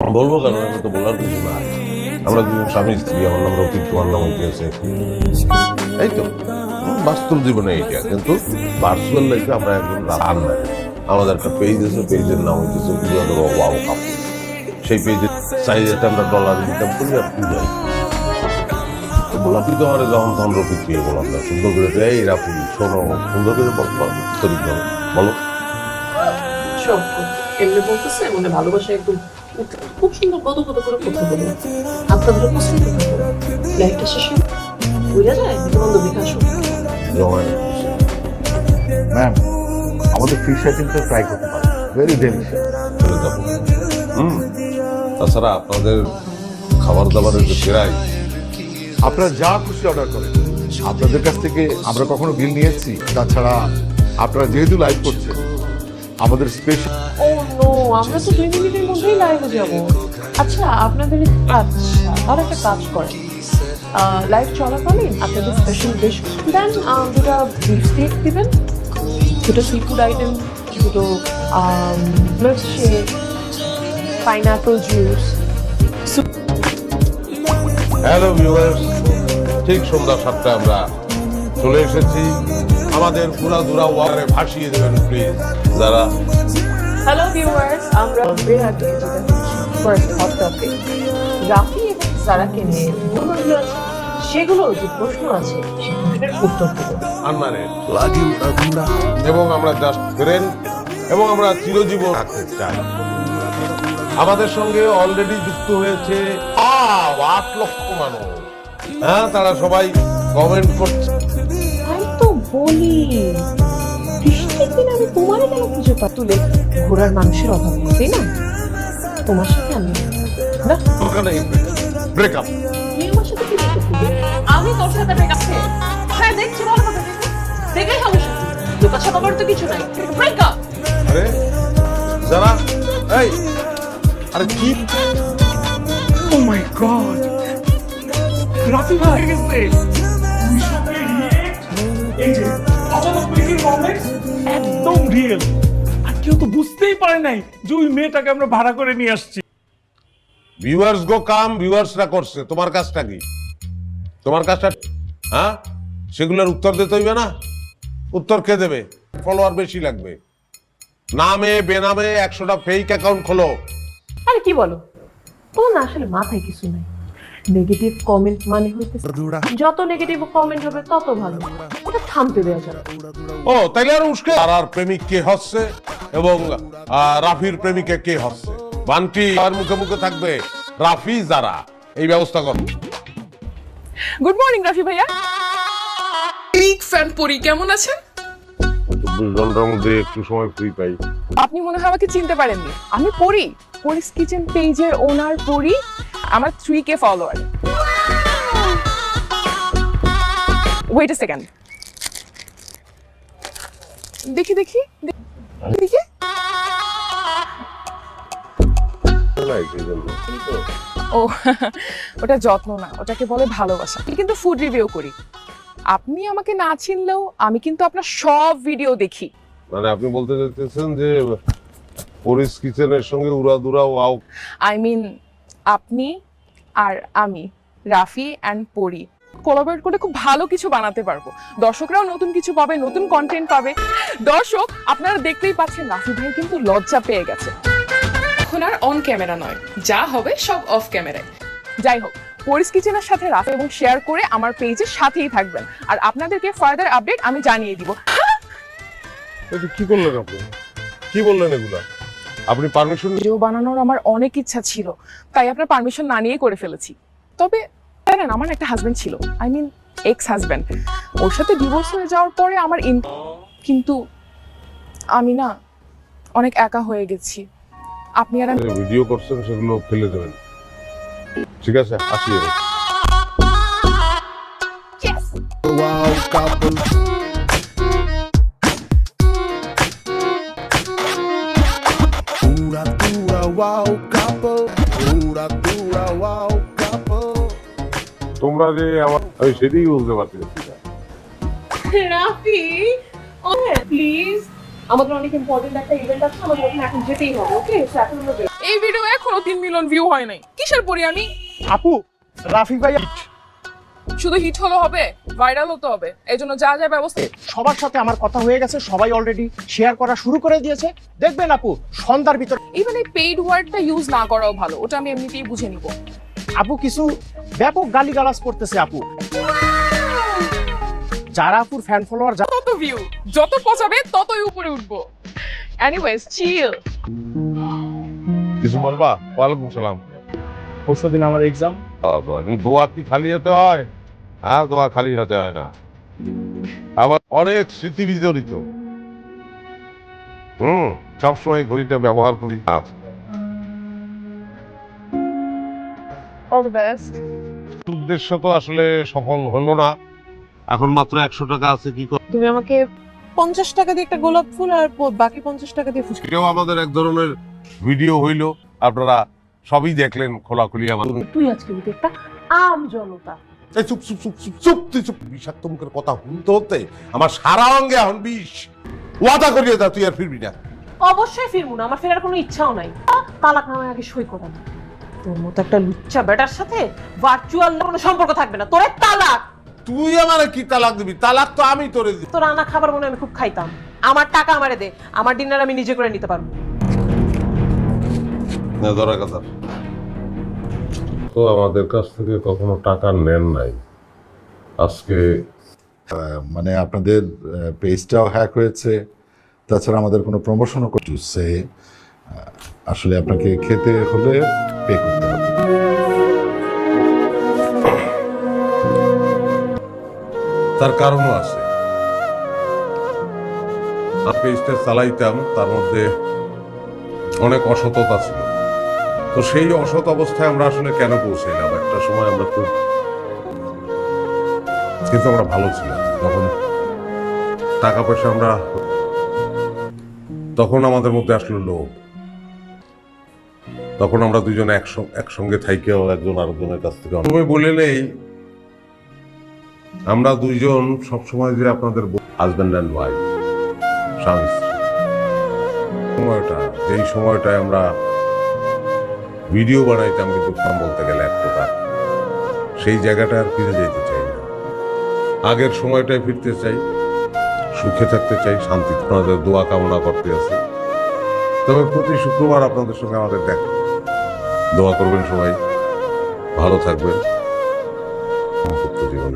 বলব কেন এটা তো বলার কিছু না আমরা দুজন স্বামী, স্ত্রী, আমার নাম রফিক, তোমার নাম হইতেছে এই তো বাস্তব জীবনে এইটা। কিন্তু ভার্চুয়াল লাইফে আমরা একজন রান না আমাদের একটা পেজ আছে পেজের নাম হইতেছে উজাগর ওয়াও কাপ সেই পেজের সাইজেতে আমরা ডলার ইনকাম করি আর বললাম তুই তো আমার যখন তখন রফিক পেয়ে বললাম না সুন্দর করে এই রাফি, শোনো, সুন্দর করে বল বল বলো। সব এমনি বলতেছে মানে ভালোবাসা উঠে- খুব সুন্দর কত কত করে কথা বলে আপনাদের পছন্দ লাইফটা শেষে বুঝা যায়? বন্ধু বিকাশ ম্যাম আমাদের ফিশ আইটেমটা ট্রাই করতে পারেন ভেরি ডেলিশিয়াস হুম। তাছাড়া আপনাদের খাবার দাবারের যে প্রায় আপনারা যা খুশি অর্ডার করেন আপনাদের কাছ থেকে আমরা কখনো বিল নিয়েছি তাছাড়া আপনারা যেহেতু লাইভ করছেন আমাদের স্পেশাল ও নো আমরা তো দুই মিনিটের মধ্যেই লাইভে যাব। আচ্ছা আপনাদের আচ্ছা আর একটা কাজ করেন। লাইভ চলাকালীন আপনাদের স্পেশাল ডিশ দেন দুটো বিফ স্টেক দিবেন দুটো সি ফুড আইটেম দুটো milkshake pineapple juice hello viewers ঠিক সন্ধ্যা সাতটায় আমরা চলে এসেছি। আমাদের পুরা দুরা ওয়ারে ভাসিয়ে দেবেন প্লিজ যারা হ্যালো ভিউয়ার্স আমরা ফার্স্ট হট টপিক রাফি এবং সারাকে নিয়ে সেগুলোর যে প্রশ্ন আছে এবং আমরা জাস্ট ফ্রেন্ড এবং আমরা চিরজীবন থাকতে চাই। আমাদের সঙ্গে অলরেডি যুক্ত হয়েছে আট লক্ষ মানুষ। হ্যাঁ তারা সবাই কমেন্ট করছে। তাই তো বলি বৃষ্টির দিন আমি তোমার কেন খুঁজে পা তুলে ঘোরার মানুষের অভাব নেই না? তোমার সাথে আমি না। ব্রেকআপ আমার সাথে? আমি তোর সাথে ব্রেকআপ হ্যাঁ দেখছি ভালো কথা দেখি। সমস্যা লোকার সাথে তো কিছু নাই। ব্রেকআপ আরে যারা এই আরে কি? ও মাই গড রাফি ভাই গেছে। এই যে একদম রিয়েল আর কেউ তো বুঝতেই পারে নাই যে ওই মেয়েটাকে আমরা ভাড়া করে নিয়ে আসছি। ভিউয়ার্স গো কাম ভিউয়ার্সরা করছে। তোমার কাজটা কি? তোমার কাজটা হ্যাঁ? সেগুলোর উত্তর দিতে হইবে না? উত্তর কে দেবে? ফলোয়ার বেশি লাগবে। নামে বেনামে একশোটা ফেক অ্যাকাউন্ট খোলো। আরে কি বলো? তোমার না আসলে মাথায় কিছু নাই? নেগেটিভ কমেন্ট মানে হইতে যত নেগেটিভ কমেন্ট হবে তত ভালো। ওটা থামতে দেওয়া যাবে। ও তাইলে আর উস্কে। আর আর প্রেমিক কে হচ্ছে? এবং রাফির প্রেমিকে কে হচ্ছে? বান্টি আর মুখে মুখে থাকবে রাফি যারা। এই ব্যবস্থা করো। গুড মর্নিং রাফি ভাইয়া। বিগ ফ্যান পরি কেমন আছেন? চব্বিশ ঘণ্টার মধ্যে একটু সময় ফ্রি পাই। আপনি মনে হয় আমাকে চিনতে পারেননি। আমি পড়ি পরিস কিচেন পেজের ওনার পড়ি আমার three K follower wait a second দেখি দেখি দেখি। ও ওটা যত্ন না ওটাকে বলে ভালোবাসা। আমি কিন্তু ফুড রিভিউ করি। আপনি আমাকে না চিনলেও আমি কিন্তু আপনার সব ভিডিও দেখি। মানে আপনি বলতে চাইতেছেন যে পরিস কিচেনের সঙ্গে উড়াদুরা ওয়াও আই মিন আপনি আর আমি, রাফি অ্যান্ড পরি। কোলাবরেট করে খুব ভালো কিছু বানাতে পারব। দর্শকরাও নতুন কিছু পাবে, নতুন কন্টেন্ট পাবে। দর্শক, আপনারা দেখতেই পাচ্ছেন রাফি ভাই কিন্তু লজ্জা পেয়ে গেছে। এখন আর অন ক্যামেরা নয়, যা হবে সব অফ ক্যামেরায় যাই হোক পরিস কিচেনের সাথে রাফি এবং শেয়ার করে আমার পেজের সাথেই থাকবেন। আর আপনাদেরকে ফার্দার আপডেট আমি জানিয়ে দিব। কি করলেন আপনি? কি বললেন এগুলা? আপনি পারমিশন ভিডিও বানানোর আমার অনেক ইচ্ছা ছিল তাই আপনার পারমিশন না নিয়ে করে ফেলেছি। তবে জানেন আমার একটা হাজবেন্ড ছিল। আই মিন এক্স হাজবেন্ড ওর সাথে ডিভোর্স হয়ে যাওয়ার পরে আমার ইন কিন্তু আমি না অনেক একা হয়ে গেছি। আপনি আর আমি ভিডিও করছেন সেগুলো ফেলে দেবেন। ঠিক আছে আসি এবার। Wow dura wow couple Pura dura wow couple তোমরা যে আমার আমি সেটাই বলতে পারছি না। রাফি প্লিজ আমাদের অনেক ইম্পর্টেন্ট একটা ইভেন্ট আছে আমাদের ওখানে এখন যেতেই হবে ওকে এখন এই ভিডিও এখনও তিন মিলিয়ন ভিউ হয় নাই। কিসের পরি আমি? আপু রাফি ভাই শুধু হিট হলো হবে ভাইরাল হতে হবে। এই জন্য যা যা ব্যবস্থা সবার সাথে আমার কথা হয়ে গেছে সবাই অলরেডি শেয়ার করা শুরু করে দিয়েছে। দেখবেন আপু সন্ধ্যার ভিতর ইভেন এই পেইড ওয়ার্ডটা ইউজ না করাও ভালো ওটা আমি এমনিতেই বুঝে নিব। আপু কিছু ব্যাপক গালিগালাজ করতেছে আপু। যারা আপুর ফ্যান ফলোয়ার তত ভিউ যত পচাবে ততই উপরে উঠবো। এনিওয়েজ চিল কিছু বলবা? ওয়ালাইকুম সালাম। পরশু দিন আমার এক্সাম দোয়া কি খালি হতে হয়? হ্যাঁ দোয়া খালি হতে হয় না। আবার অনেক স্মৃতি বিজড়িত। হুম সবসময় ঘড়িটা ব্যবহার করি। না অল দ্য বেস্ট উদ্দেশ্য তো আসলে সফল হলো না। এখন মাত্র একশো টাকা আছে কি করে তুমি আমাকে পঞ্চাশ টাকা দিয়ে একটা গোলাপ ফুল আর বাকি পঞ্চাশ টাকা দিয়ে ফুচকা। কেউ আমাদের এক ধরনের ভিডিও হইল। আপনারা সবই দেখলেন খোলাখুলি আমাদের তুই আজকে উঠে একটা আম জনতা। এই চুপ চুপ চুপ চুপ চুপ তুই চুপ। বিষাক্ত মুখের কথা শুনতে হতে আমার সারা অঙ্গে এখন বিষ। ওয়াদা করিয়ে দা তুই আর ফিরবি না। অবশ্যই ফিরবো না আমার ফেরার কোনো ইচ্ছাও নাই। তালাক নামায় আগে সই করা। তোর মতো একটা লুচ্চা বেটার সাথে ভার্চুয়াল কোনো সম্পর্ক থাকবে না। তোর তালাক। তুই আমার কি তালাক দিবি? তালাক তো আমি তোরে দিই তোর আনা খাবার মনে আমি খুব খাইতাম। আমার টাকা আমারে দে। আমার ডিনার আমি নিজে করে নিতে পারব। না ধরা কথা। তো আমাদের কাছ থেকে কখনো টাকা নেন নাই। আজকে মানে আপনাদের পেজটাও হ্যাক হয়েছে। তাছাড়া আমাদের কোনো প্রমোশনও করছে আসলে আপনাকে খেতে হলে পে করতে হবে। তার কারণও আছে। পেজটা চালাইতাম তার মধ্যে অনেক অসততা ছিল। তো সেই অসৎ অবস্থায় আমরা আসলে কেন পৌঁছাইলাম একটা সময় আমরা খুব কিন্তু আমরা ভালো ছিলাম। যখন টাকা পয়সা আমরা তখন আমাদের মধ্যে আসলো লোভ। তখন আমরা দুজন একসঙ্গে থাইকেও একজন আরেকজনের কাছ থেকে তুমি নেই, আমরা দুইজন সবসময় যে আপনাদের হাজব্যান্ড অ্যান্ড ওয়াইফ স্বামী সময়টা, যেই সময়টায় আমরা ভিডিও বানাইতাম, কিন্তু কম বলতে গেলে এক প্রকার। সেই জায়গাটা আর ফিরে যেতে চাই না। আগের সময়টায় ফিরতে চাই, সুখে থাকতে চাই, শান্তি, আপনাদের দোয়া কামনা করতে আছে। তবে প্রতি শুক্রবার আপনাদের সঙ্গে আমাদের দেখা। দোয়া করবেন সবাই। ভালো থাকবেন। জীবনে